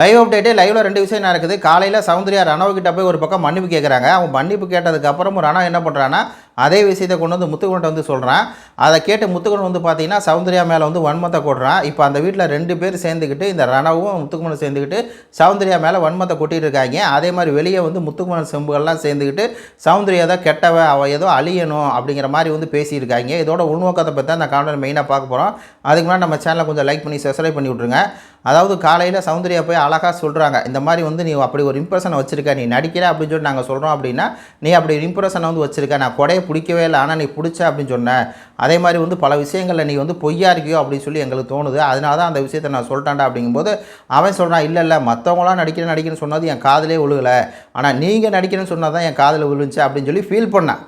Live அப்டேட்டே லைவில் ரெண்டு விஷயம் நடக்குது. காலையில் சௌந்தர்யா ரணவ் கிட்ட போய் ஒரு பக்கம் மன்னிப்பு கேட்குறாங்க அவன் மன்னிப்பு கேட்டதுக்கப்புறமும் ரணவ் என்ன பண்ணுறான்னா அதே விஷயத்தை கொண்டு வந்து முத்துக்குமரன் வந்து சொல்கிறான் அதை கேட்டு முத்துக்குமரன் வந்து பார்த்தீங்கன்னா சௌந்தர்யா மேலே வந்து வன்மத்தை கொடுறான் இப்போ அந்த வீட்டில் ரெண்டு பேர் சேர்ந்துக்கிட்டு இந்த ரணவும் முத்துக்குமணம் சேர்ந்துக்கிட்டு சௌந்தர்யா மேலே வன்மத்தை கொட்டிட்டு இருக்காங்க. அதே மாதிரி வெளியே வந்து முத்துக்குமணம் செம்புகள்லாம் சேர்ந்துக்கிட்டு சௌந்தர்யா தான் கெட்டவ அவள் ஏதோ அழியணும் அப்படிங்கிற மாதிரி வந்து பேசியிருக்காங்க. இதோட உள்நோக்கத்தை பற்றி தான் அந்த காணொலி மெயினாக பார்க்க போகிறோம் அதுக்கு முன்னாடி நம்ம சேனலை கொஞ்சம் லைக் பண்ணி சப்ஸ்கிரைப் பண்ணி விட்ருங்க அதாவது காலையில் சௌந்தர்யா போய் அழகாக சொல்கிறாங்க இந்த மாதிரி வந்து நீ அப்படி ஒரு இம்ப்ரெஷனை வச்சுருக்க நீ நடிக்கிற அப்படின்னு சொல்லி நாங்கள் சொல்கிறோம் அப்படின்னா நீ அப்படி ஒரு இம்ப்ரெஷனை வந்து வச்சுருக்க நான் கொடையை பிடிக்கவே இல்லை. ஆனால் நீ பிடிச்ச அப்படின்னு சொன்னேன் அதே மாதிரி வந்து பல விஷயங்களில் நீ வந்து பொய்யா இருக்கியோ அப்படின்னு சொல்லி எங்களுக்கு தோணுது. அதனால தான் அந்த விஷயத்தை நான் சொல்லிட்டேன்டா அப்படிங்கும்போது அவன் சொல்கிறான் இல்லை இல்லை மற்றவங்களாம் நடிக்கிறேன் நடிக்கிறேன்னு சொன்னது என் காதலே விழுகலை. ஆனால் நீங்கள் நடிக்கிறேன்னு சொன்னால் தான் என் காதில் விழுந்துச்சு அப்படின்னு சொல்லி ஃபீல் பண்ணேன்.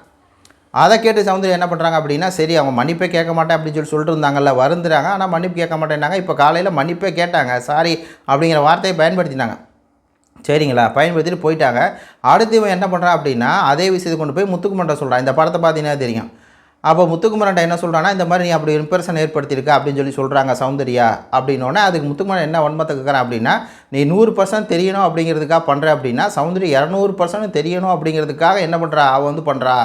அதை கேட்டு சௌந்தர்யா என்ன பண்ணுறாங்க அப்படின்னா சரி அவங்க மன்னிப்பே கேட்க மாட்டேன் அப்படின்னு சொல்லி சொல்லிட்டு இருந்தாங்கல்ல வருந்துறாங்க. ஆனால் மன்னிப்பு கேட்க மாட்டேன்னாங்க. இப்போ காலையில் மன்னிப்பே கேட்டாங்க. சாரி அப்படிங்கிற வார்த்தையை பயன்படுத்தினாங்க. சரிங்களா? பயன்படுத்திட்டு போயிட்டாங்க. அடுத்து இவன் என்ன பண்ணுறான் அப்படின்னா அதே விஷயத்தை கொண்டு போய் முத்துக்குமரன் சொல்கிறான் இந்த படத்தை பார்த்தீங்கன்னா தெரியும். அப்போ முத்துக்குமரன் என்ன சொல்கிறான்னா இந்த மாதிரி நீ அப்படி இம்ப்ரெஷன் ஏற்படுத்தியிருக்க அப்படின்னு சொல்லி சொல்கிறாங்க சௌந்தர்யா அப்படின்னோடனே அதுக்கு முத்துக்குமரன் என்ன வன்மத்தை கேட்குறான் அப்படின்னா நீ நூறு பர்சன்ட் தெரியணும் அப்படிங்கிறதுக்காக பண்ணுற அப்படின்னா சௌந்தர்யா இரநூறு பர்சன்ட் தெரியணும் அப்படிங்கிறதுக்காக என்ன பண்ணுறா அவள் வந்து பண்ணுறா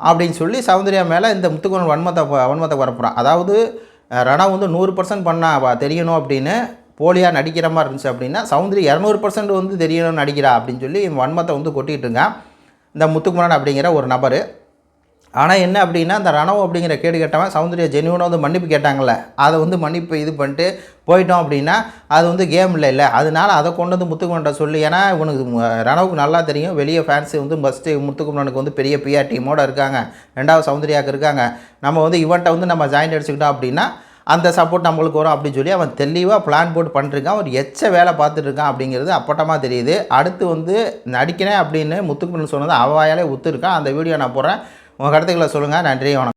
அப்படின்னு சொல்லி சௌந்தர்யா மேலே இந்த முத்துக்குமரன் வன்மத்தை வன்மத்தை பரப்புறான். அதாவது ரணா வந்து நூறு பர்சன்ட் பண்ணா தெரியணும் அப்படின்னு போலியாக நடிக்கிற மாதிரி இருந்துச்சு அப்படின்னா சௌந்தர்யா இரநூறு பர்சன்ட் வந்து தெரியணும்னு நடிக்கிறா அப்படின்னு சொல்லி வன்மத்தை வந்து கொட்டிகிட்டு இருக்கான். இந்த முத்துக்குமரன் அப்படிங்கிற ஒரு நபர். ஆனால் என்ன அப்படின்னா அந்த ரணவ் அப்படிங்கிற கேடு கேட்டவன் சௌந்தரிய ஜென்யூனாக வந்து மன்னிப்பு கேட்டாங்கல்ல. அதை வந்து மன்னிப்பு இது பண்ணிட்டு போயிட்டோம் அப்படின்னா அது வந்து கேம் இல்லை இல்லை. அதனால் அதை கொண்டு வந்து முத்துக்குமரன்ட்ட சொல்லி. ஏன்னா இவனுக்கு ரணவுக்கு நல்லா தெரியும். வெளியே ஃபேன்ஸு வந்து ஃபஸ்ட்டு முத்துக்குமரனுக்கு வந்து பெரிய பிஆர் டீமோடு இருக்காங்க. ரெண்டாவது சௌந்தர்யாவுக்கு இருக்காங்க. நம்ம வந்து இவன்ட்ட வந்து நம்ம ஜாயின் அடிச்சுக்கிட்டோம் அப்படின்னா அந்த சப்போர்ட் நம்மளுக்கு வரும் அப்படின்னு சொல்லி அவன் தெளிவாக பிளான் போட்டு பண்ணிருக்கான் ஒரு எச்ச வேலை பார்த்துட்டு இருக்கான் அப்படிங்கிறது அப்பட்டமாக தெரியுது. அடுத்து வந்து நடிக்கிறேன் அப்படின்னு முத்துக்குமரன் சொன்னது அவாயாலே ஒத்துருக்கான். அந்த வீடியோ நான் போடுறேன். உங்கள் கருத்துக்களை சொல்லுங்கள் நன்றி வணக்கம்.